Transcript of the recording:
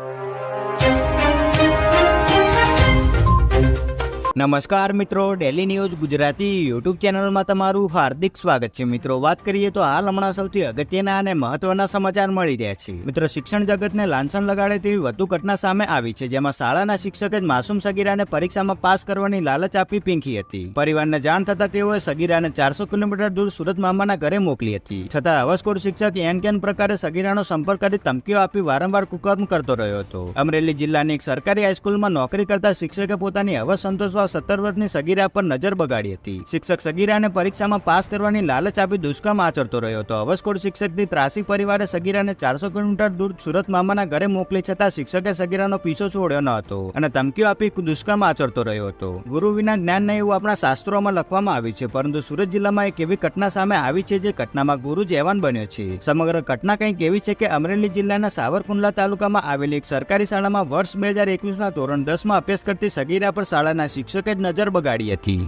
you. નમસ્કાર મિત્રો daily news Gujarati YouTube ચેનલમાં તમારું હાર્દિક સ્વાગત છે. મિત્રો, વાત કરીએ તો હાલ હમણાં સૌથી અગત્યના અને મહત્વના સમાચાર મળી રહ્યા છે. મિત્રો, શિક્ષણ જગતને લાંછન લગાડે તેવી વધુ ઘટના સામે આવી છે, જેમાં શાળાના શિક્ષકે જ માસૂમ સગીરાને પરીક્ષામાં પાસ કરવાની લાલચ આપી પીંખી હતી. પરિવારને જાણ થતા તેઓએ સગીરાને ચારસો કિલોમીટર દૂર સુરત મામાના ઘરે મોકલી હતી. છતાં હવસખોર શિક્ષક એન કેન પ્રકારે સગીરાનો સંપર્ક કરી ધમકીઓ આપી વારંવાર કુકર્મ કરતો રહ્યો હતો. અમરેલી જિલ્લાની એક સરકારી હાઈસ્કૂલમાં નોકરી કરતા શિક્ષકે પોતાની હવસ સંતોષવા સત્તર વર્ષની સગીરા પર નજર બગાડી હતી. શિક્ષક સગીરાને પરીક્ષામાં પાસ કરવાની લાલચ આપી દુષ્કર્મ આચરતો રહ્યો હતો. અવસકોટ શિક્ષકની ત્રાસી પરિવારે સગીરાને ચારસો કિલોમીટર દૂર સુરત મામાના ઘરે મોકલી છતાં શિક્ષકે સગીરાનો પીછો છોડ્યો ન હતો અને ધમકીઓ આપી દુષ્કર્મ આચરતો રહ્યો હતો. ગુરુ વિના જ્ઞાન નહીં એવું આપણા શાસ્ત્રોમાં લખવામાં આવ્યું છે, પરંતુ સુરત જિલ્લામાં એક એવી ઘટના સામે આવી છે જે ઘટનામાં ગુરુ જ બન્યો છે. સમગ્ર ઘટના કંઈક એવી છે કે અમરેલી જિલ્લાના સાવરકુંડલા તાલુકામાં આવેલી એક સરકારી શાળામાં વર્ષ બે હજાર એકવીસમાં ધોરણ દસમાં અભ્યાસ કરતી સગીરા પર શાળાના શિક્ષકે જ નજર બગાડી હતી?